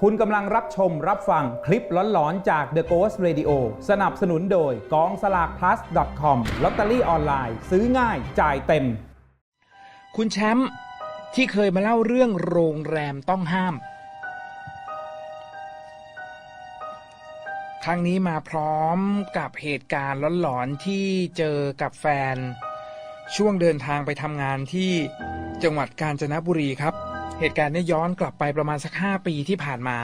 คุณกำลังรับชมรับฟังคลิปหลอนๆ จาก The Ghost Radio สนับสนุนโดยกองสลาก plus com ลอตเตอรี่ออนไลน์ซื้อง่ายจ่ายเต็ม คุณแชมป์ที่เคยมาเล่าเรื่องโรงแรมต้องห้าม ครั้งนี้มาพร้อมกับเหตุการณ์หลอนๆ ที่เจอกับแฟน ช่วงเดินทางไปทำงานที่จังหวัดกาญจนบุรีครับ เหตุการณ์นี้ย้อนกลับไปประมาณสักห้าปีที่ผ่านมา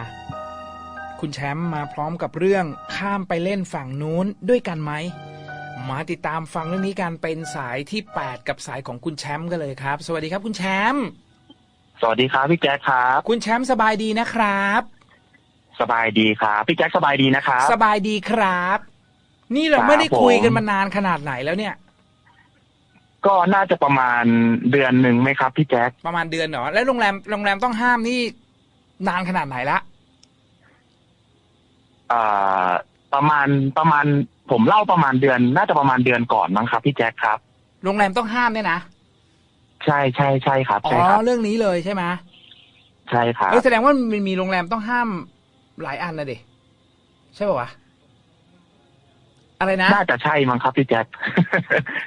คุณแชมป์มาพร้อมกับเรื่องข้ามไปเล่นฝั่งนู้นด้วยกันไหม มาติดตามฟังเรื่องนี้กันเป็นสายที่ 8 กับสายของคุณแชมป์กันเลยครับ สวัสดีครับคุณแชมป์สวัสดีครับพี่แจ๊คครับ คุณแชมป์สบายดีนะครับ สบายดีครับพี่แจ๊คสบายดีนะครับ สบายดีครับ นี่เราครับไม่ได้คุยกันผมมานานขนาดไหนแล้วเนี่ย ก็น่าจะประมาณเดือนหนึ่งไหมครับพี่แจ๊คประมาณเดือนเหรอแล้วโรงแรมโรงแรมต้องห้ามนี่นานขนาดไหนละเอ่อประมาณประมาณ ผมเล่าประมาณเดือน น่าจะประมาณเดือนก่อนมั้งครับพี่แจ๊คครับ โรงแรมต้องห้ามเนี่ยนะใช่ใช่ใช่ครับอ๋ใช่ครัอบเรื่องนี้เลยใช่ไหมใช่ครับ เออแสดงว่ามันมีโรงแรมต้องห้ามหลายอันนะดิใช่ป่าวะ อะไรนะ น่าจะใช่มั้งครับพี่แจ๊ค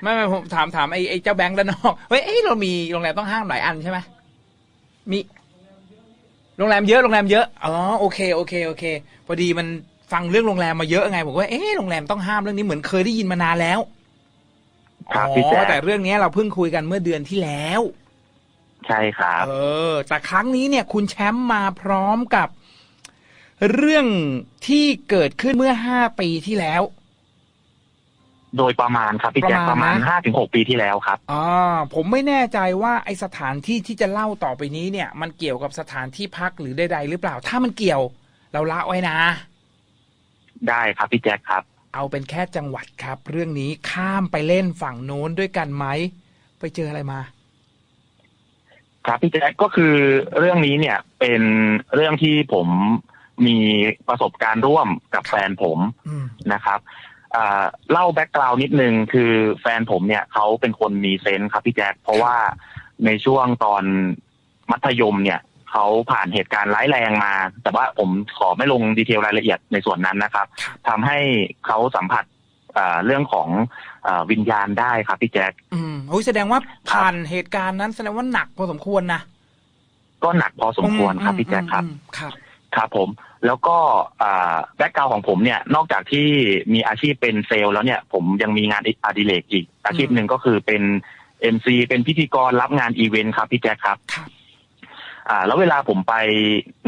ไม่ไม่ผมถามถามไอ้ไอ้เจ้าแบงค์ด้านนอก เฮ้ยเอ้ยเรามีโรงแรมต้องห้ามหลายอันใช่ไหมมี โรงแรมเยอะโรงแรมเยอะ อ๋อโอเคโอเคโอเค พอดีมันฟังเรื่องโรงแรมมาเยอะไงผมว่าเอ๊ะโรงแรมต้องห้ามเรื่องนี้เหมือนเคยได้ยินมานานแล้วครับอ๋พี่แจ๊อคแต่เรื่องนี้เราเพิ่งคุยกันเมื่อเดือนที่แล้ว ใช่ครับ เออ แต่ครั้งนี้เนี่ย คุณแชมป์มาพร้อมกับ เรื่องที่เกิดขึ้นเมื่อห้าปีที่แล้ว โดยประมาณครับพี่แจ๊คปประระมามาณณนะ ห้าถึงหกปีที่แล้วครับ อ่าผมไม่แน่ใจว่าไอสถานที่ที่จะเล่าต่อไปนี้เนี่ย มันเกี่ยวกับสถานที่พักหรือใดๆหรือเปล่า ถ้ามันเกี่ยว เราละไว้นะ ได้ครับพี่แจ๊คครับ เอาเป็นแค่จังหวัดครับ เรื่องนี้ข้ามไปเล่นฝั่งโน้นด้วยกันไหมไปเจออะไรมา ครับพี่แจ๊คก็คือเรื่องนี้เนี่ยเป็นเรื่องที่ผมมีประสบการณ์ร่วมกับแฟนผมอืมนะครับอ่า เล่าแบ็กกราวน์นิดนึงคือแฟนผมเนี่ยเขาเป็นคนมีเซนส์ครับพี่แจ๊คเพราะว่าในช่วงตอนมัธยมเนี่ยเขาผ่านเหตุการณ์ร้ายแรงมา แต่ว่าผมขอไม่ลงดีเทลรายละเอียดในส่วนนั้นนะครับครับทำให้เขาสัมผัสอ่าเรื่องของอาวิญญาณได้ครับพี่แจ๊คอืมโอ้ยแสดงว่าผ่านเหตุการณ์นั้นแสดงว่าหนักพอสมควรนะก็หนักพอสมควรครับพี่แจ๊คครับอืมครับ ครับผม แล้วก็แบ็กกราวของผมเนี่ยนอกจากที่มีอาชีพเป็นเซลล์แล้วเนี่ย ผมยังมีงานอดิเรกอีก อาชีพหนึ่งก็คือเป็น MC เป็นพิธีกรรับงานอีเวนต์ครับพี่แจ๊คครับครับอ่า แล้วเวลาผมไป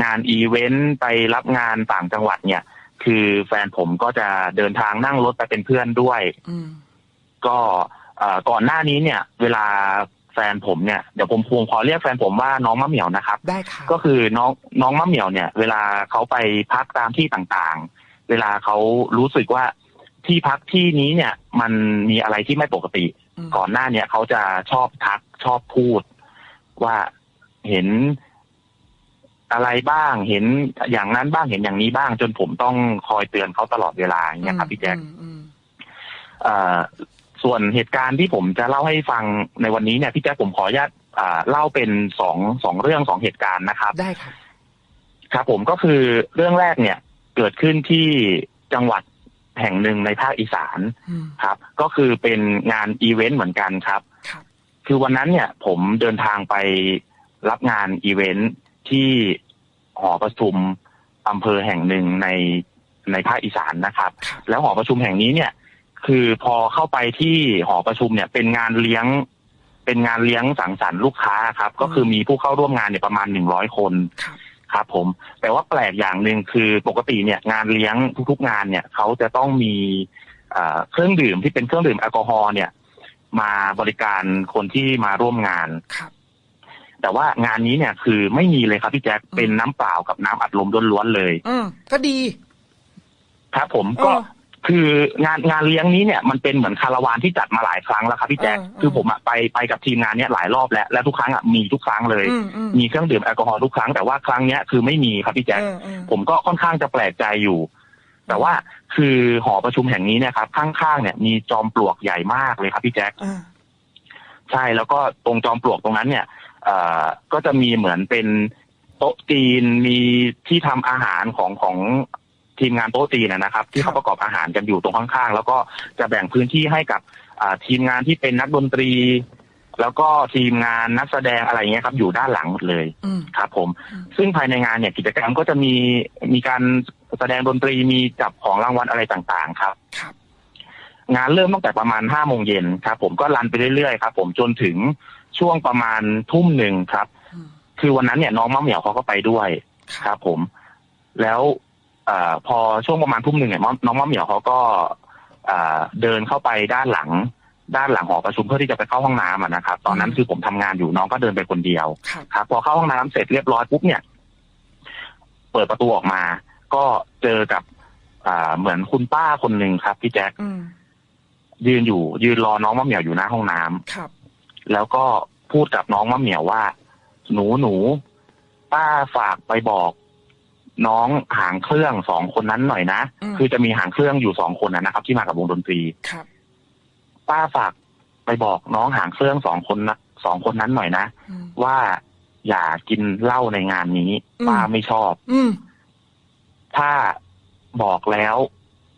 งานอีเวนต์ไปรับงานต่างจังหวัดเนี่ย คือแฟนผมก็จะเดินทางนั่งรถไปเป็นเพื่อนด้วยอืมก็เอ่อก่อนหน้านี้เนี่ย เวลา แฟนผมเนี่ยเดี๋ยวผมพวงขอเรียกแฟนผมว่าน้องมะเหมี่ยวนะครับ ได้ครับก็คือน้องน้องมะเหมี่ยวเนี่ย เวลาเขาไปพักตามที่ต่างๆ เวลาเขารู้สึกว่าที่พักที่นี้เนี่ย มันมีอะไรที่ไม่ปกติมก่อนหน้าเนี่ยเขาจะชอบทักชอบพูด ว่าเห็นอะไรบ้างเห็นอย่างนั้นบ้างเห็นอย่างนี้บ้าง จนผมต้องคอยเตือนเขาตลอดเวลาอย่างเงี้ยครับพี่แจ๊คอืมอืมเอ่อ ส่วนเหตุการณ์ที่ผมจะเล่าให้ฟังในวันนี้เนี่ยพี่แจ๊คผมขออนุญาตอ่าเล่าเป็นสองสองเรื่องสองเหตุการณ์นะครับ ได้ครับครับผมก็คือเรื่องแรกเนี่ยเกิดขึ้นที่จังหวัดแห่งหนึ่งในภาคอีสานอืมครับ ก็คือเป็นงานอีเวนต์เหมือนกันครับครับ คือวันนั้นเนี่ยผมเดินทางไปรับงานอีเวนต์ที่หอประชุมอำเภอแห่งหนึ่งในในภาคอีสานนะครับครับแล้วหอประชุมแห่งนี้เนี่ย คือพอเข้าไปที่หอประชุมเนี่ย เป็นงานเลี้ยง เป็นงานเลี้ยงสังสรรค์ลูกค้าครับ ก็คือมีผู้เข้าร่วมงานเนี่ยประมาณหนึ่งร้อยคนครับครับผมแต่ว่าแปลกอย่างหนึ่งคือปกติเนี่ย งานเลี้ยงทุกๆงานเนี่ยเขาจะต้องมีเอ่อเครื่องดื่มที่เป็นเครื่องดื่มแอลกอฮอล์เนี่ย มาบริการคนที่มาร่วมงานครับแต่ว่างานนี้เนี่ยคือไม่มีเลยครับพี่แจ๊คอืมเป็นน้ำเปล่ากับน้ำอัดลมล้วนๆเลย อืมก็ดี ครับผมก็เออ คืองานงานเลี้ยงนี้เนี่ยมันเป็นเหมือนคาราวานที่จัดมาหลายครั้งแล้วครับพี่แจ๊คเออเออคือผมอะไปไปกับทีมงานเนี่ยหลายรอบแล้วและทุกครั้งอะมีทุกครั้งเลยอืมอืมมีเครื่องดื่มแอลกอฮอล์ทุกครั้งแต่ว่าครั้งเนี้ยคือไม่มีครับพี่แจ๊คเออเออผมก็ค่อนข้างจะแปลกใจอยู่ แต่ว่าคือหอประชุมแห่งนี้เนี่ยครับข้างๆเนี่ยมีจอมปลวกใหญ่มากเลยครับพี่แจ๊คอ่าใช่แล้วก็ตรงจอมปลวกตรงนั้นเนี่ยเอ่อก็จะมีเหมือนเป็นโต๊ะจีนมีที่ทำอาหารของของ ทีมงานโต๊ะจีนนะนะครับ ที่ครัเขาบประกอบอาหารกันอยู่ตรงข้างๆ แล้วก็จะแบ่งพื้นที่ให้กับอ่าทีมงานที่เป็นนักดนตรี แล้วก็ทีมงานนักแสดงอะไรเงี้ยครับ อยู่ด้านหลังหมดเลยอืมครับผมอืมซึ่งภายในงานเนี่ยกิจกรรมก็จะมีมีการแสดงดนตรีมีจับของรางวัลอะไรต่างๆครับครับงานเริ่มตั้งแต่ประมาณห้าโมงเย็นครับ ผมก็รันไปเรื่อยๆครับ ผมจนถึงช่วงประมาณทุ่มหนึ่งครับอืมคือวันนั้นเนี่ยน้องมะเหมียวเขาก็ไปด้วยครับผม แล้วเออพอช่วงประมาณทุ่มหนึ่งเนี่ยน้องน้องมะเหมียวเขาก็เอ่อเดินเข้าไปด้านหลัง ด้านหลังหอประชุมเพื่อที่จะไปเข้าห้องน้ำอะนะครับ ตอนนั้นคือผมทำงานอยู่น้องก็เดินไปคนเดียวครับครับพอเข้าห้องน้ำเสร็จเรียบร้อยปุ๊บเนี่ย เปิดประตูออกมา ก็เจอกับอ่าเหมือนคุณป้าคนหนึ่งครับพี่แจ๊คอืมยืนอยู่ ยืนรอน้องมะเหมียวอยู่หน้าห้องน้ำครับ แล้วก็พูดกับน้องมะเหมียวว่า หนูหนูป้าฝากไปบอก น้องหางเครื่องสองคนนั้นหน่อยนะ อืม คือจะมีหางเครื่องอยู่สองคนนะนะครับ ที่มากับวงดนตรี ครับ ป้าฝากไปบอกน้องหางเครื่องสองคนนะสองคนนั้นหน่อยนะ อืม ว่าอย่ากินเหล้าในงานนี้ อืม ป้าไม่ชอบ อืม ถ้าบอกแล้ว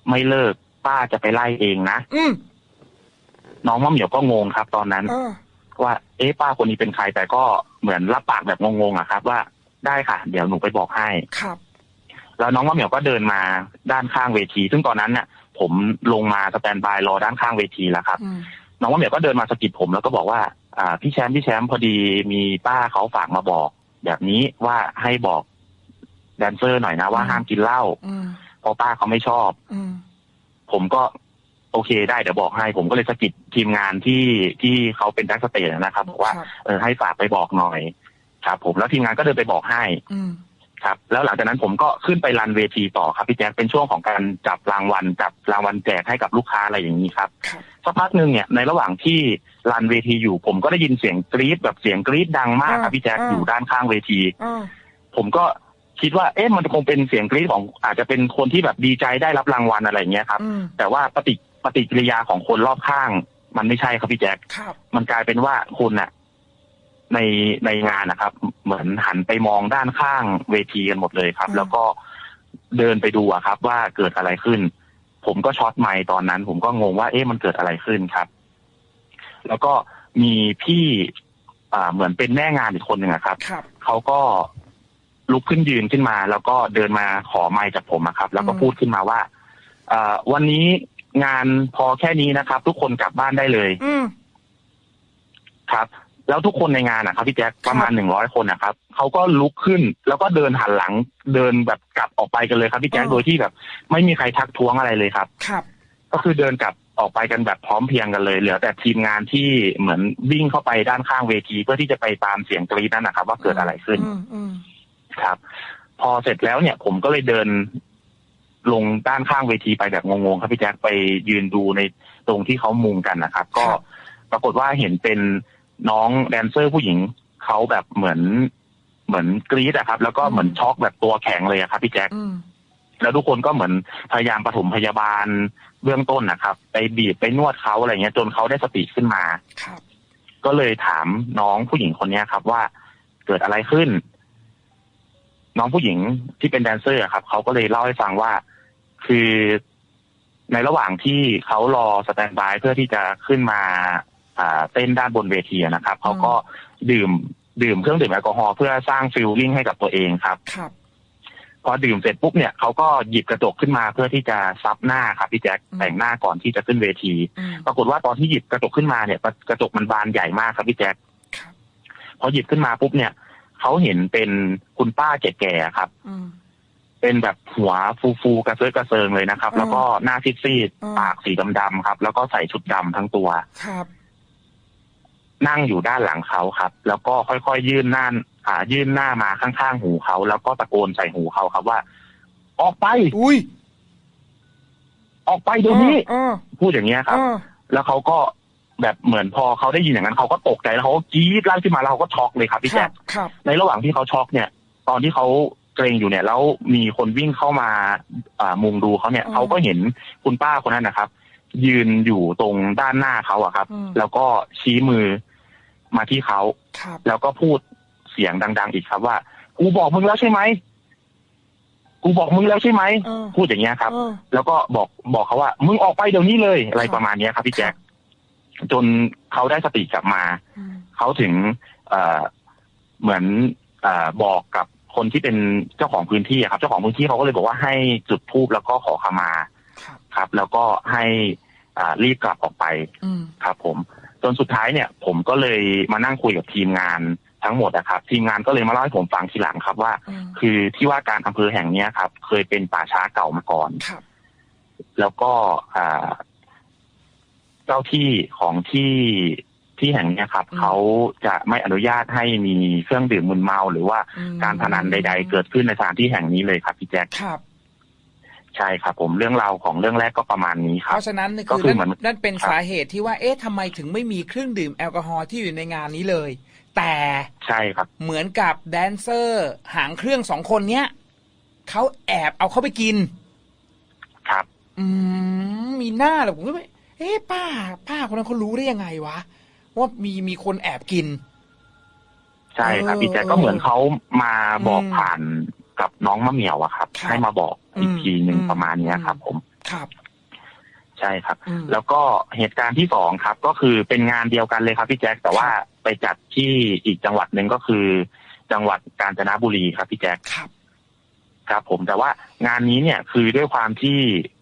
ไม่เลิก ป้าจะไปไล่เองนะ อืมน้องมะเหมียวก็งงครับ ตอนนั้น เออว่า เอ๊ะป้าคนนี้เป็นใครแต่ก็เหมือนรับปากแบบงงๆอะครับ ว่าได้ค่ะ เดี๋ยวหนูไปบอกให้ ครับ แล้วน้องมะเหมียวก็เดินมาด้านข้างเวที ซึ่งตอนนั้นเนี่ยผมลงมาสแตนบายรอด้านข้างเวทีแล้วครับอืมน้องมะเหมียวก็เดินมาสะกิดผมแล้วก็บอกว่าอ่าพี่แชมป์พี่แชมป์พอดีมีป้าเขาฝากมาบอก แบบนี้ว่าให้บอกแดนเซอร์หน่อยนะว่าห้ามกินเหล้าอืมเพราะป้าเขาไม่ชอบอืมผมก็โอเคได้เดี๋ยวบอกให้ ผมก็เลยสะกิดทีมงานที่ที่เขาเป็นแบ็กสเตจนะครับบอกว่าครับเออให้ฝากไปบอกหน่อยครับ ผมแล้วทีมงานก็เดินไปบอกให้อืม ครับแล้วหลังจากนั้นผมก็ขึ้นไปรันเวทีต่อครับพี่แจ๊คเป็นช่วงของการจับรางวัลจับรางวัลแจกให้กับลูกค้าอะไรอย่างนี้ครับครับสักพักหนึ่งเนี่ยในระหว่างที่รันเวทีอยู่ ผมก็ได้ยินเสียงกรี๊ดแบบเสียงกรี๊ดดังมากครับพี่แจ๊คอ่าอยู่ด้านข้างเวทีอ่าผมก็คิดว่าเอ๊ะมันคงเป็นเสียงกรี๊ดของอาจจะเป็นคนที่แบบดีใจได้รับรางวัลอะไรอย่างเงี้ยครับอืมแต่ว่าปฏิปฏิกิริยาของคนรอบข้าง มันไม่ใช่ครับพี่แจ๊คครับมันกลายเป็นว่าคุณน่ะ ในในงานนะครับ เหมือนหันไปมองด้านข้างเวทีกันหมดเลยครับอืมแล้วก็เดินไปดูอะครับ ว่าเกิดอะไรขึ้น ผมก็ช็อตไมค์ตอนนั้น ผมก็งงว่าเอ๊ะมันเกิดอะไรขึ้นครับ แล้วก็มีพี่อ่าเหมือนเป็นแม่งานอีกคนหนึ่งอะครับครับเขาก็ลุกขึ้นยืนขึ้นมา แล้วก็เดินมาขอไมค์จากผมอะครับ แล้วก็อืมพูดขึ้นมาว่าเอ่อวันนี้งานพอแค่นี้นะครับ ทุกคนกลับบ้านได้เลยอืมครับ แล้วทุกคนในงานนะครับพี่แจ๊คประมาณหนึ่งร้อยคนนะครับเขาก็ลุกขึ้นแล้วก็เดินหันหลังเดินแบบกลับออกไปกันเลยครับพี่แจ๊คอ๋อโดยที่แบบ ไม่มีใครทักท้วงอะไรเลยครับครับ ก็คือเดินกลับออกไปกันแบบพร้อมเพรียงกันเลย เหลือแต่ทีมงานที่เหมือนวิ่งเข้าไปด้านข้างเวที เพื่อที่จะไปตามเสียงกรี๊ดนั่นนะครับ ว่าเกิดอะไรขึ้นอืมอืมครับ พอเสร็จแล้วเนี่ย ผมก็เลยเดินลงด้านข้างเวทีไปแบบงงๆครับพี่แจ๊คไปยืนดูในตรงที่เขามุงกันนะครับ ก็ปรากฏว่าเห็นเป็น น้องแดนเซอร์ผู้หญิงเขาแบบเหมือน เหมือนกรี๊ดอะครับ แล้วก็เหมือนช็อกแบบตัวแข็งเลยอะครับ พี่แจ๊คอืมแล้วทุกคนก็เหมือนพยายามปฐมพยาบาลเบื้องต้นนะครับ ไปบีบไปนวดเขาอะไรเงี้ย จนเขาได้สติขึ้นมาครับก็เลยถามน้องผู้หญิงคนเนี้ยครับ ว่าเกิดอะไรขึ้น น้องผู้หญิงที่เป็นแดนเซอร์อะครับเขาก็เลยเล่าให้ฟังว่าคือในระหว่างที่เขารอสแตนบายเพื่อที่จะขึ้นมา อ่าเต้นด้านบนเวทีอะนะครับเขาก็ดื่มดื่มเครื่องดื่มแอลกอฮอล์เพื่อสร้างฟิลลิ่งให้กับตัวเองครับครับพอดื่มเสร็จปุ๊บเนี่ยเขาก็หยิบกระจกขึ้นมาเพื่อที่จะซับหน้าครับพี่แจ็คอืมแต่งหน้าก่อนที่จะขึ้นเวทีอืมปรากฏว่าตอนที่หยิบกระจกขึ้นมาเนี่ยกระจกมันบานใหญ่มากครับพี่แจ็คครับพอหยิบขึ้นมาปุ๊บเนี่ยเขาเห็นเป็นคุณป้าแก่ๆครับอืมเป็นแบบหัวฟูๆกระเซิร์กระเซิงเลยนะครับอืมแล้วก็หน้าซีดอืมๆปากสีดำๆครับ แล้วก็ใส่ชุดดำทั้งตัวครับ นั่งอยู่ด้านหลังเขาครับ แล้วก็ค่อยๆยื่นหน้าอ่ายื่นหน้ามาข้างๆหูเขา แล้วก็ตะโกนใส่หูเขาครับว่า ออกไป อุ้ยออกไปเดี๋ยวนี้เออพูดอย่างเงี้ยครับเออแล้วเขาก็แบบเหมือนพอเขาได้ยินอย่างนั้นเขาก็ตกใจแล้วเขาก็กรี๊ดลั่นขึ้นมาแล้วเขาก็ช็อกเลยครับพี่คแจ๊รัคบครับในระหว่างที่เขาช็อกเนี่ย ตอนที่เขาเกรงอยู่เนี่ย แล้วมีคนวิ่งเข้ามาอ่ามุงดูเขาเนี่ยอืมเขาก็เห็นคุณป้าคนนั้นนะครับ ยืนอยู่ตรงด้านหน้าเขาอะครับอืมแล้วก็ชี้มือ มาที่เขาครับแล้วก็พูดเสียงดัง ๆ อีกครับว่า กูบอกมึงแล้วใช่ไหมกูบอกมึงแล้วใช่ไหมเออพูดอย่างเงี้ยครับเออแล้วก็บอกบอกเขาว่า มึงออกไปเดี๋ยวนี้เลยอะไรครับประมาณเนี้ยครับพี่แจ็คจนเขาได้สติกลับมาอืมเขาถึงเอ่อเหมือนเอ่อบอกกับคนที่เป็นเจ้าของพื้นที่อะครับ เจ้าของพื้นที่เขาก็เลยบอกว่าให้จุดธูปแล้วก็ขอขมาครับครับแล้วก็ให้อ่ารีบกลับออกไปอืมครับผม จนสุดท้ายเนี่ยผมก็เลยมานั่งคุยกับทีมงานทั้งหมดนะครับ ทีมงานก็เลยมาเล่าให้ผมฟังทีหลังครับว่าอืมคือที่ว่าการอำเภอแห่งเนี้ยครับ เคยเป็นป่าช้าเก่ามาก่อนครับแล้วก็อ่าเจ้าที่ของที่ที่แห่งเนี้ยครับอืมเขาจะไม่อนุญาตให้มีเครื่องดื่มมึนเมา หรือว่าอืมการพนันใด ๆ เกิดขึ้นในสถานที่แห่งนี้เลยครับพี่แจ๊คครับ ใช่ครับผมเรื่องราวของเรื่องแรกก็ประมาณนี้คเพรับราะฉะนั้นนี่ก็คือคือนั่นเหมือนนั่นเป็นครับสาเหตุที่ว่าเอ๊ะทำไมถึงไม่มีเครื่องดื่มแอลกอฮอล์ที่อยู่ในงานนี้เลย แต่ใช่ครับ เหมือนกับแดนเซอร์หางเครื่องสองคนเนี้ยเขาแอบเอาเข้าไปกิน ครับ อืมมีหน้าเหรอผมก็ไม่เอ๊ะป้า ป้าคนนั้นเขารู้ได้ยังไงวะว่ามีมีคนแอบกิน ใช่ครับเออพี่แจ๊คก็เหมือนเขามาบอกอืมผ่าน กับน้องมะเหมียวอะครับ ครับให้มาบอกอีกอืมทีหนึ่งอืมประมาณเนี้ยครับผมครับ ใช่ครับ อืม แล้วก็เหตุการณ์ที่สองครับ ก็คือเป็นงานเดียวกันเลยครับพี่แจ๊คแต่ว่าไปจัดที่อีกจังหวัดหนึ่งก็คือ จังหวัดกาญจนบุรีครับพี่แจ๊คครับ ครับผมแต่ว่างานนี้เนี่ยคือด้วยความที่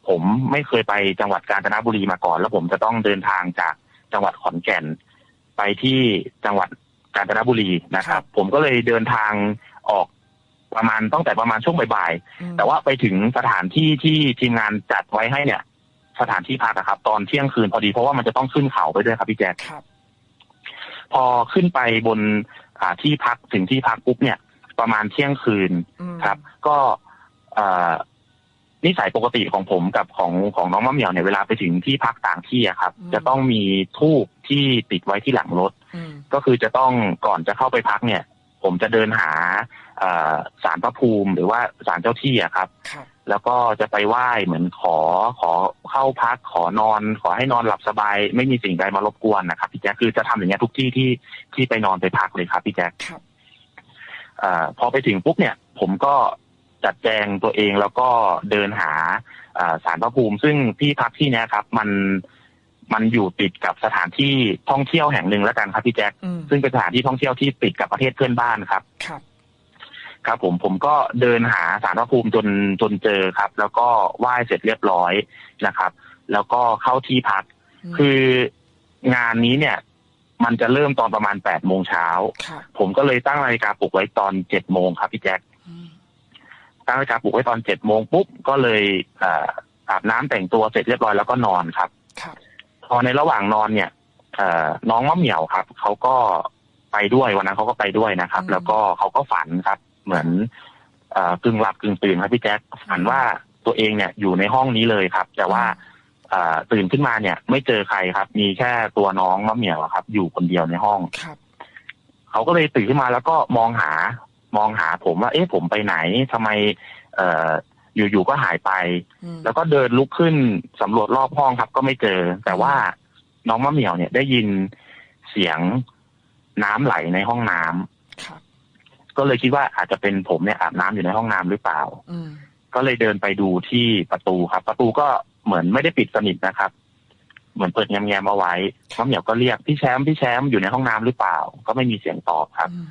ผมไม่เคยไปจังหวัดกาญจนบุรีมาก่อน แล้วผมจะต้องเดินทางจากจังหวัดขอนแก่น ไปที่จังหวัดกาญจนบุรีนะคครัรับบผมก็เลยเดินทางออก ประมาณตั้งแต่ประมาณช่วงบ่ายๆอืมแต่ว่าไปถึงสถานที่ที่ทีมงานจัดไว้ให้เนี่ย สถานที่พักอะครับ ตอนเที่ยงคืนพอดีเพราะว่ามันจะต้องขึ้นเขาไปด้วยครับพี่แจ๊คครับพอขึ้นไปบนอ่าที่พักถึงที่พักปุ๊บเนี่ย ประมาณเที่ยงคืนอืมครับ ก็เอ่อนิสัยปกติของผมกับของของน้องมะเหมียวเนี่ยเวลาไปถึงที่พักต่างที่อะครับ จะต้องมีทูบที่ติดไว้ที่หลังรถอืมก็คือจะต้องก่อนจะเข้าไปพักเนี่ย ผมจะเดินหาเอ่อ สารพระภูมิหรือว่าสารเจ้าที่อะครับครับ แล้วก็จะไปไหว้เหมือนขอขอเข้าพักขอนอน ขอให้นอนหลับสบาย ไม่มีสิ่งใดมารบกวนนะครับพี่แจ๊คคือจะทำอย่างเงี้ยทุกที่ที่ที่ไปนอนไปพักเลยครับพี่แจ๊คครับเอ่อพอไปถึงปุ๊บเนี่ย ผมก็จัดแจงตัวเองแล้วก็เดินหาเอ่อสารพระภูมิ ซึ่งที่พักที่เนี้ยครับ มันมันอยู่ติดกับสถานที่ท่องเที่ยวแห่งหนึ่งแล้วกันครับพี่แจ๊คอืมซึ่งเป็นสถานที่ท่องเที่ยวที่ติดกับประเทศเพื่อนบ้านครับ ครับครับผมผมก็เดินหาสารพระภูมิจนจนเจอครับ แล้วก็ไหว้เสร็จเรียบร้อยนะครับ แล้วก็เข้าที่พัก คืองานนี้เนี่ย มันจะเริ่มตอนประมาณแปดโมงเช้าครับผมก็เลยตั้งนาฬิกาปลุกไว้ตอนเจ็ดโมงครับพี่แจ็คอืมตั้งนาฬิกาปลุกไว้ตอนเจ็ดโมงปุ๊บก็เลยเอ่ออาบน้ำแต่งตัวเสร็จเรียบร้อยแล้วก็นอนครับครับพอในระหว่างนอนเนี่ยเอ่อน้องมะเหมี่ยวครับเขาก็ไปด้วยวันนั้นเขาก็ไปด้วยนะครับ แล้วก็เขาก็ฝันครับ เหมือนเอ่อกึ่งหลับกึ่งตื่นครับพี่แจ๊คฝันว่าตัวเองเนี่ยอยู่ในห้องนี้เลยครับ แต่ว่าเอ่อตื่นขึ้นมาเนี่ย ไม่เจอใครครับ มีแค่ตัวน้องมะเหมี่ยวอะครับ อยู่คนเดียวในห้องครับเขาก็เลยตื่นขึ้นมาแล้วก็มองหามองหาผมว่า เอ๊ะผมไปไหนทำไม เอ่ออยู่ๆก็หายไปอืมแล้วก็เดินลุกขึ้นสำรวจรอบห้องครับ ก็ไม่เจอ แต่ว่าน้องมะเหมี่ยวเนี่ยได้ยินเสียงน้ำไหลในห้องน้ำครับ ก็เลยคิดว่าอาจจะเป็นผมเนี่ยอาบน้ำอยู่ในห้องน้ำหรือเปล่าอืมก็เลยเดินไปดูที่ประตูครับ ประตูก็เหมือนไม่ได้ปิดสนิทนะครับ เหมือนเปิดแง้มๆเอาไว้มะเหมี่ยวก็เรียกพี่แชมป์พี่แชมป์อยู่ในห้องน้ำหรือเปล่า ก็ไม่มีเสียงตอบครับอืม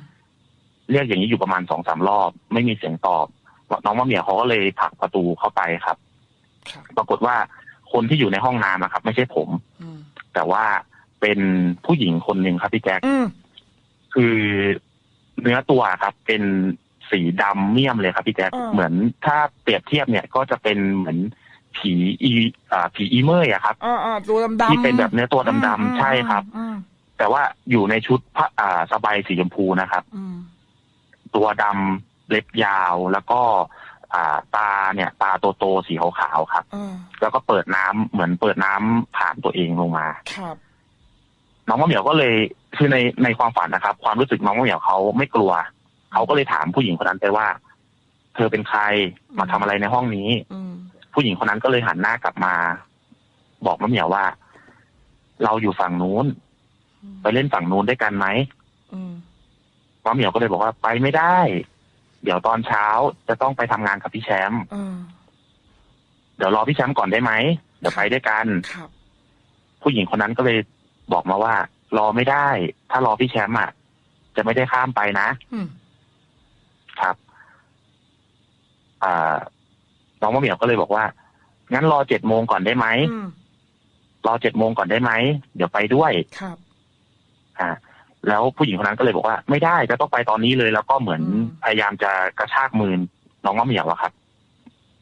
เรียกอย่างนี้อยู่ประมาณสองสามรอบ ไม่มีเสียงตอบน้องมะเหมี่ยวเขาก็เลยผลักประตูเข้าไปครับครับ ปรากฏว่าคนที่อยู่ในห้องน้ำอะครับ ไม่ใช่ผมอืมแต่ว่าเป็นผู้หญิงคนหนึ่งครับพี่แจ๊คอืมคือ เนื้อตัวครับ เป็นสีดำเมี่ยมเลยครับพี่แจ๊คอ่า เหมือนถ้าเปรียบเทียบเนี่ยก็จะเป็นเหมือนผีอีอ่าผีอีเมย์อะครับ อ่าอ่าตัวดำดำที่เป็นแบบเนื้อตัวดำๆใช่ครับอืมแต่ว่าอยู่ในชุดผ้าอ่าสบายสีชมพูนะครับอืมตัวดำเล็บยาวแล้วก็ อ่าตาเนี่ย ตาโตๆสีขาวๆครับอ่าแล้วก็เปิดน้ำเหมือนเปิดน้ำผ่านตัวเองลงมา ครับ น้องมะเหมียวก็เลยคือในในความฝันนะครับ ความรู้สึกน้องมะเหมียวเขาไม่กลัวเขาก็เลยถามผู้หญิงคนนั้นไปว่า เธอเป็นใครมาทำอะไรในห้องนี้อืมผู้หญิงคนนั้นก็เลยหันหน้ากลับมา บอกมะเหมียวว่า เราอยู่ฝั่งนู้น ไปเล่นฝั่งนู้นด้วยกันไหมอืมมะเหมียวก็เลยบอกว่าไปไม่ได้ เดี๋ยวตอนเช้าจะต้องไปทำงานกับพี่แชมป์เออเดี๋ยวรอพี่แชมป์ก่อนได้ไหมเดี๋ยวไปด้วยกันครับผู้หญิงคนนั้นก็เลย บอกมาว่า รอไม่ได้ ถ้ารอพี่แชมป์อะจะไม่ได้ข้ามไปนะอืมครับอ่าน้องมะเหมียวก็เลยบอกว่า งั้นรอเจ็ดโมงก่อนได้ไหมอืมรอเจ็ดโมงก่อนได้ไหมเดี๋ยวไปด้วยครับอ่าแล้วผู้หญิงคนนั้นก็เลยบอกว่า ไม่ได้จะต้องไปตอนนี้เลย แล้วก็เหมือนอืมพยายามจะกระชากมือน้องมะเหมียวอะครับ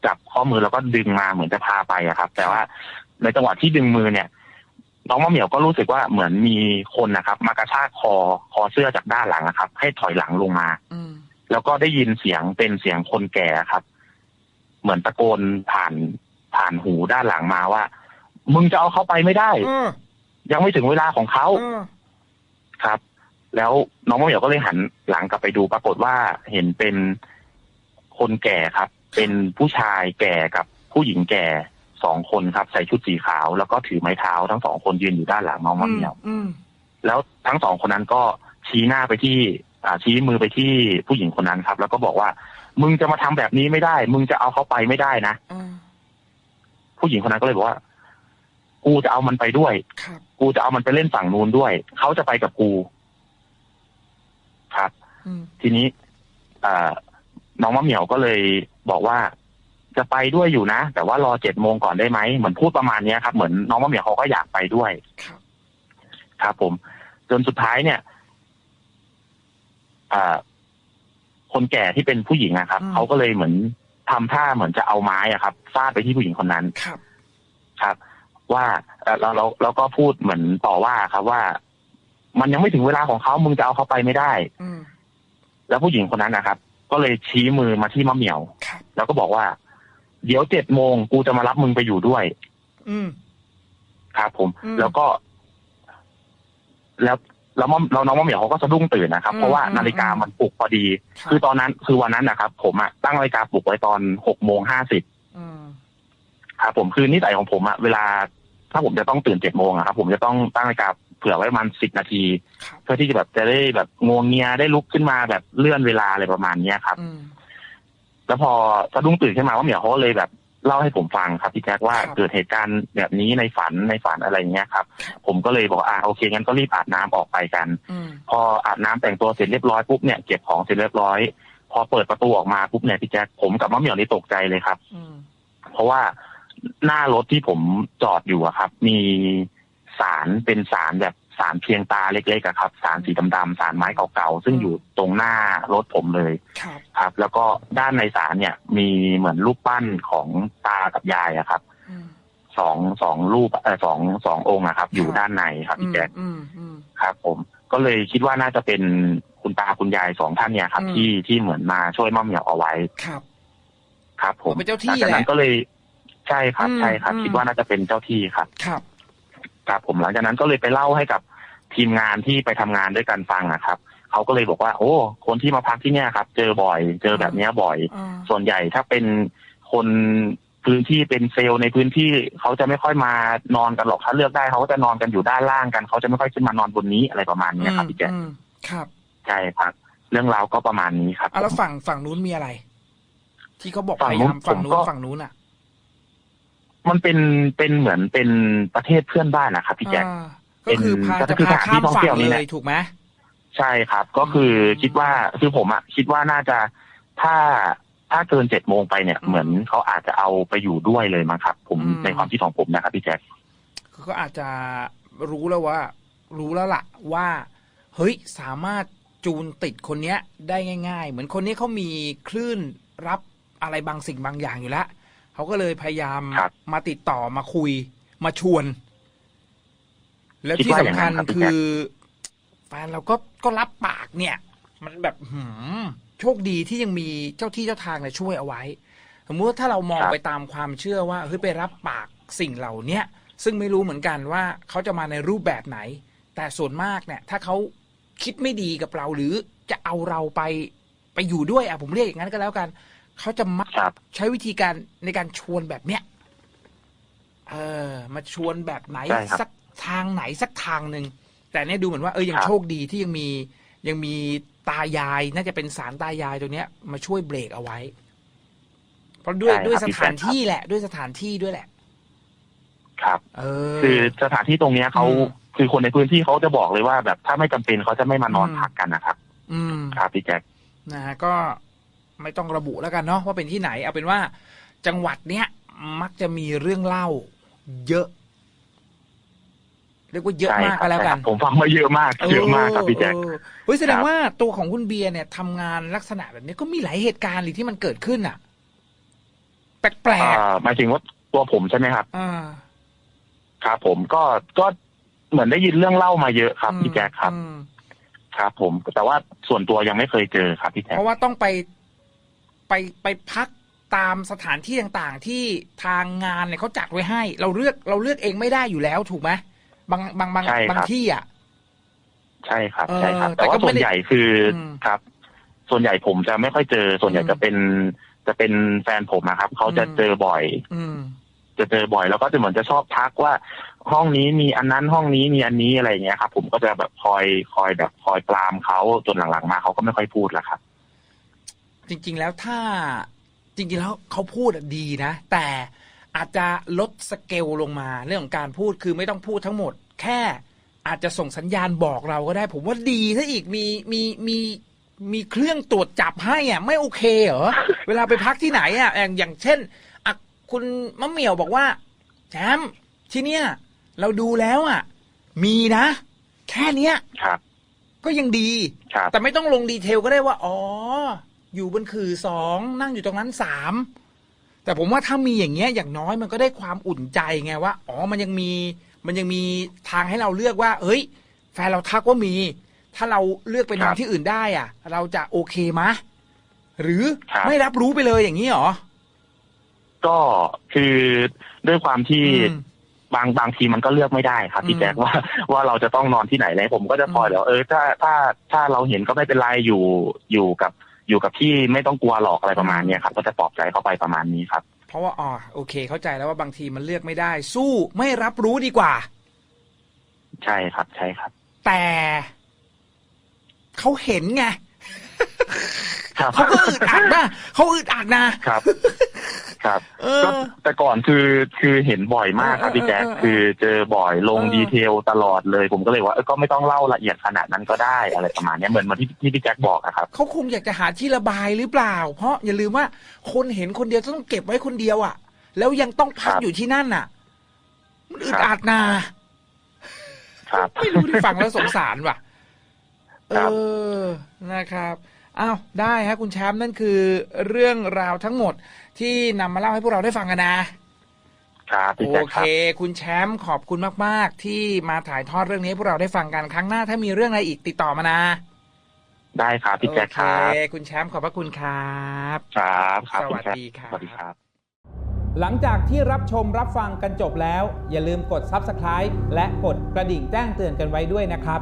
จับข้อมือแล้วก็ดึงมาเหมือนจะพาไปอะครับ แต่ว่าในจังหวะที่ดึงมือเนี่ย น้องมะเหมียวก็รู้สึกว่าเหมือนมีคนนะครับ มากระชากคอคอเสื้อจากด้านหลังนะครับ ให้ถอยหลังลงมาอืมแล้วก็ได้ยินเสียงเป็นเสียงคนแก่ครับ เหมือนตะโกนผ่านผ่านหูด้านหลังมาว่า มึงจะเอาเขาไปไม่ได้เออยังไม่ถึงเวลาของเขาเออครับ แล้วน้องมะเหมียวก็เลยหันหลังกลับไปดูปรากฏว่าเห็นเป็นคนแก่ครับ เป็นผู้ชายแก่กับผู้หญิงแก่ สองคนครับใส่ชุดสีขาว แล้วก็ถือไม้เท้าทั้งสองคนยืนอยู่ด้านหลังน้องมะเหมียวอืมแล้วทั้งสองคนนั้นก็ชี้หน้าไปที่อ่าชี้มือไปที่ผู้หญิงคนนั้นครับ แล้วก็บอกว่า มึงจะมาทำแบบนี้ไม่ได้ มึงจะเอาเขาไปไม่ได้นะอืมผู้หญิงคนนั้นก็เลยบอกว่า กูจะเอามันไปด้วยครับกูจะเอามันไปเล่นฝั่งนู้นด้วยเขาจะไปกับกู ครับอืมทีนี้อ่าน้องมะเหมียวก็เลยบอกว่า จะไปด้วยอยู่นะ แต่ว่ารอเจ็ดโมงก่อนได้ไหมเหมือนพูดประมาณเนี้ยครับเหมือนน้องมะเหมียวเขาก็อยากไปด้วยครับครับผม จนสุดท้ายเนี่ยอ่าคนแก่ที่เป็นผู้หญิงอะครับอืมเขาก็เลยเหมือนทำท่าเหมือนจะเอาไม้อะครับฟาดไปที่ผู้หญิงคนนั้นครับ ครับ ว่าเอ่อเราเราเราก็พูดเหมือนต่อว่าครับว่า มันยังไม่ถึงเวลาของเขามึงจะเอาเขาไปไม่ได้ อืมแล้วผู้หญิงคนนั้นนะครับ ก็เลยชี้มือมาที่มะเหมียวครับแล้วก็บอกว่า เดี๋ยวเจ็ดโมงกูจะมารับมึงไปอยู่ด้วย อืม ครับผม อืมแล้วก็ แล้วแล้วมะแล้วน้องมะเหมียวเขาก็สะดุ้งตื่นนะครับ อืมเพราะว่าอืม นาฬิกามันปลุกพอดีครับคือตอนนั้นคือวันนั้นนะครับ ผมอะตั้งนาฬิกาปลุกไว้ตอนหกโมงห้าสิบอืมครับผมคือนิสัยของผมอะเวลา ถ้าผมจะต้องตื่นเจ็ดโมงอะครับ ผมจะต้องตั้งนาฬิกาเผื่อไว้ประมาณสิบนาที ครับเพื่อที่จะแบบจะได้แบบงวงเงียได้ลุกขึ้นมาแบบเลื่อนเวลาอะไรประมาณเนี้ยครับ อืม แล้วพอสะดุ้งตื่นขึ้นมาว่าเหมียวเขาก็เลยแบบเล่าให้ผมฟังครับพี่แจ็คว่าครับเกิดเหตุการณ์แบบนี้ในฝันในฝันอะไรเงี้ยครับครับผมก็เลยบอกอ่าโอเคงั้นก็รีบอาบน้ำออกไปกันอืมพออาบน้ำแต่งตัวเสร็จเรียบร้อยปุ๊บเนี่ยเก็บของเสร็จเรียบร้อย พอเปิดประตูออกมาปุ๊บเนี่ยพี่แจ็คผมกับมะเหมียวนี่ตกใจเลยครับอืมเพราะว่าหน้ารถที่ผมจอดอยู่อะครับ มีสารเป็นสารแบบ สารเพียงตาเล็กๆอะครับ สารสีดำๆสารไม้เก่าๆซึ่งอยู่ตรงหน้ารถผมเลยครับครับ แล้วก็ด้านในสารเนี่ยมีเหมือนรูปปั้นของตากับยายอะครับอืมสองสองรูปเออสองสององค์อะครับ อยู่ครับด้านในครับพี่แจ๊คอืมอืมครับผมก็เลยคิดว่าน่าจะเป็นคุณตาคุณยายสองท่านเนี่ยครับอืมที่ที่เหมือนมาช่วยม่อมเหมียวเอาไว้ครับ ครับ ผมเป็นเจ้าที่หลังจากนั้นแหละก็เลยใช่ครับอืมใช่ครับอืมคิดว่าน่าจะเป็นเจ้าที่ครับครับ ครับผมหลังจากนั้นก็เลยไปเล่าให้กับทีมงานที่ไปทำงานด้วยกันฟังนะครับเขาก็เลยบอกว่า โอ้ คนที่มาพักที่เนี่ยครับ เจอบ่อย เจอแบบเนี้ยบ่อยอ่าส่วนใหญ่ถ้าเป็นคนพื้นที่เป็นเซลล์ในพื้นที่เขาจะไม่ค่อยมานอนกันหรอกถ้าเลือกได้เขาก็จะนอนกันอยู่ด้านล่างกันเขาจะไม่ค่อยขึ้นมานอนบนนี้อะไรประมาณเนี้ยครับพี่แจ๊คอืมครับใช่ครับ เรื่องราวก็ประมาณนี้ครับอะแล้วผมฝั่งฝั่งนู้นมีอะไร ที่เขาบอกฝั่พงนู้ยานยามฝั่งนู้ผมนก็ฝั่งนู้นอะ มันเป็นเป็นเหมือนเป็นประเทศเพื่อนบ้านนะครับพี่แจ๊คอ่าก็คือพาเป็นจะก็คือพาสถานที่ข้ามท่องฝั่เที่ยวงนี่เลแหละยถูกไหมใช่ครับ ก็คือคิดว่าคือผมอะคิดว่าน่าจะถ้าถ้าเกินเจ็ดโมงไปเนี่ยอืมเหมือนเขาอาจจะเอาไปอยู่ด้วยเลยมั้งครับ ผมอืมในความคิดของผมนะครับพี่แจ๊คคือก็อาจจะรู้แล้วว่า รู้แล้วล่ะว่า เฮ้ยสามารถจูนติดคนเนี้ยได้ง่าย ๆ เหมือนคนนี้เขามีคลื่นรับอะไรบางสิ่งบางอย่างอยู่แล้ว เขาก็เลยพยายามครับมาติดต่อมาคุยมาชวน แล้วคิดที่ว่าสำอย่างนั้คัญนครับพี่คืแจ๊คอแฟนเราก็ก็รับปากเนี่ย มันแบบหืมโชคดีที่ยังมีเจ้าที่เจ้าทางเนี่ยช่วยเอาไว้ สมมติว่าถ้าเรามองครับไปตามความเชื่อว่าเฮ้ยไปรับปากสิ่งเหล่าเนี้ยซึ่งไม่รู้เหมือนกันว่าเขาจะมาในรูปแบบไหน แต่ส่วนมากเนี่ย ถ้าเขาคิดไม่ดีกับเราหรือจะเอาเราไปไปอยู่ด้วยอะผมเรียกอย่างนั้นก็แล้วกัน เขาจะมักครับใช้วิธีการในการชวนแบบเนี้ยเออ มาชวนแบบไหนใช่ครับสักทางไหนสักทางหนึ่งแต่เนี่ยดูเหมือนว่าเออยังครับโชคดีที่ยังมียังมีตายายน่าจะเป็นสารตายายตัวเนี้ย มาช่วยเบรกเอาไว้ เพราะด้วยใช่ครับด้วยสพี่แฟถานนครับที่แหละ ด้วยสถานที่ด้วยแหละ ครับ เออ คือสถานที่ตรงเนี้ยเขาอืมคือคนในพื้นที่เขาจะบอกเลยว่าแบบถ้าไม่จำเป็นเขาจะไม่มานอนอืมพักกันนะครับ อืมครับพี่แจ็คนะฮะก็ ไม่ต้องระบุแล้วกันเนาะว่าเป็นที่ไหน เอาเป็นว่าจังหวัดเนี้ยมักจะมีเรื่องเล่า เยอะเรียกว่าเยอะใช่มากครัก็แล้วใช่คกัรันบผมฟังมาเยอะมากเยอะมากครับพี่แจ็คเออเฮ้ยแสดงครับว่าตัวของคุณเบียร์เนี่ยทำงานลักษณะแบบนี้ก็มีหลายเหตุการณ์เลยที่มันเกิดขึ้นอะ แปลกอ่าหมายถึงว่าตัวผมใช่ไหมครับๆอ่าครับผมก็ก็เหมือนได้ยินเรื่องเล่ามาเยอะครับพี่แจ็คครับอืมครับผมแต่ว่าส่วนตัวยังไม่เคยเจอครับพี่แจ็คเพราะว่าต้องไป ไปไปพักตามสถานที่ต่างๆ ที่ทางงานเนี่ยเขาจัดไว้ให้ เราเลือกเราเลือกเองไม่ได้อยู่แล้วถูกไหมบางบางบางบางที่อะ ใช่ครับเออใช่ครับแต่แต่ก็ว่าไม่ส่วนได้ใหญ่คืออมครับ ส่วนใหญ่ผมจะไม่ค่อยเจอ ส่วนใหญ่อืมจะเป็น จะเป็นแฟนผมนะครับ เขาจะอืม เจอบ่อย อืม จะเจอบ่อยแล้วก็จะเหมือนจะชอบทักว่า ห้องนี้มีอันนั้นห้องนี้มีอันนี้อะไรอย่างเงี้ยครับ ผมก็จะแบบคอยคอยแบบคอยปรามเขาจนหลังๆมาเขาก็ไม่ค่อยพูดแล้วครับ จริง ๆ แล้วถ้าจริง ๆ แล้วเขาพูดอะดีนะ แต่อาจจะลดสเกลลงมาเรื่องของการพูดคือไม่ต้องพูดทั้งหมด แค่อาจจะส่งสัญญาณบอกเราก็ได้ ผมว่าดีถ้าอีกมีมีมีมีเครื่องตรวจจับให้อะไม่โอเคเหรอเวลาไปพักที่ไหนอะอย่างอย่างเช่นอะคุณมะเหมี่ยวบอกว่าแชมป์ที่เนี้ยเราดูแล้วอะ มีนะ แค่เนี้ยครับ ก็ยังดีครับแต่ไม่ต้องลงดีเทลก็ได้ว่า อ๋อ อยู่บนคือสองนั่งอยู่ตรงนั้นสามแต่ผมว่าถ้ามีอย่างเงี้ยอย่างน้อยมันก็ได้ความอุ่นใจไงว่าอ๋อมันยังมีมันยังมีทางให้เราเลือกว่า เฮ้ย แฟนเราทักว่ามี ถ้าเราเลือกไปนอนที่อื่นได้อะ เราจะโอเคมะ หรือครับไม่รับรู้ไปเลยอย่างนี้เหรอ ก็คือด้วยความที่อืมบางบางทีมันก็เลือกไม่ได้ครับพี่อืมแจ็คว่าว่าเราจะต้องนอนที่ไหนเลยผมก็จะคอยอืมเดี๋ยวเออถ้าถ้าถ้าเราเห็นก็ไม่เป็นไรอยู่อยู่กับ อยู่กับที่ไม่ต้องกลัวหรอกอะไรประมาณเนี้ยครับ ก็จะปลอบใจเข้าไปประมาณนี้ครับ เพราะว่าอ๋อโอเค เข้าใจแล้วว่าบางทีมันเลือกไม่ได้ สู้ไม่รับรู้ดีกว่า ใช่ครับ ใช่ครับ แต่เขาเห็นไงครับเขาก็อึดอัดนะเขาอึดอัดนะครับ ครับเอก็อแต่ก่อนคือคือเห็นบ่อยมากครับพี่แจ๊คเออเออเออคือเจอบ่อยลงเออดีเทลตลอดเลย ผมก็เลยว่าเออก็ไม่ต้องเล่าละเอียดขนาดนั้นก็ได้อะไรประมาณเนี้ยเหมือนเหมาที่ที่พี่แจ๊คบอกอะครับเขาคงอยากจะหาที่ระบายหรือเปล่า เพราะอย่าลืมว่าคนเห็นคนเดียวต้องเก็บไว้คนเดียวอะ แล้วยังต้องพักครับอยู่ที่นั่นน่ะมันอึดครับอัดนาครับไม่รู้ที่ฟังแล้วสงสารว่ะ เอครับอนะครับ อ้าวได้ฮะคุณแชมป์นั่นคือเรื่องราวทั้งหมดที่นำมาเล่าให้พวกเราได้ฟังกันนะครับพี่โอแจ๊คเคครับ คุณแชมป์ขอบคุณมาก ๆ ที่มาถ่ายทอดเรื่องนี้ให้พวกเราได้ฟังกันครั้งหน้าถ้ามีเรื่องอะไรอีกติดต่อมานะได้ครับพี่แจ๊คโอครัเคบคุณแชมป์ขอบพระคุณครับ ครับครับสวัสคุณแจ๊คดีครับ สวัสดีครับ หลังจากที่รับชมรับฟังกันจบแล้ว อย่าลืมกด Subscribe และกดกระดิ่งแจ้งเตือนกันไว้ด้วยนะครับ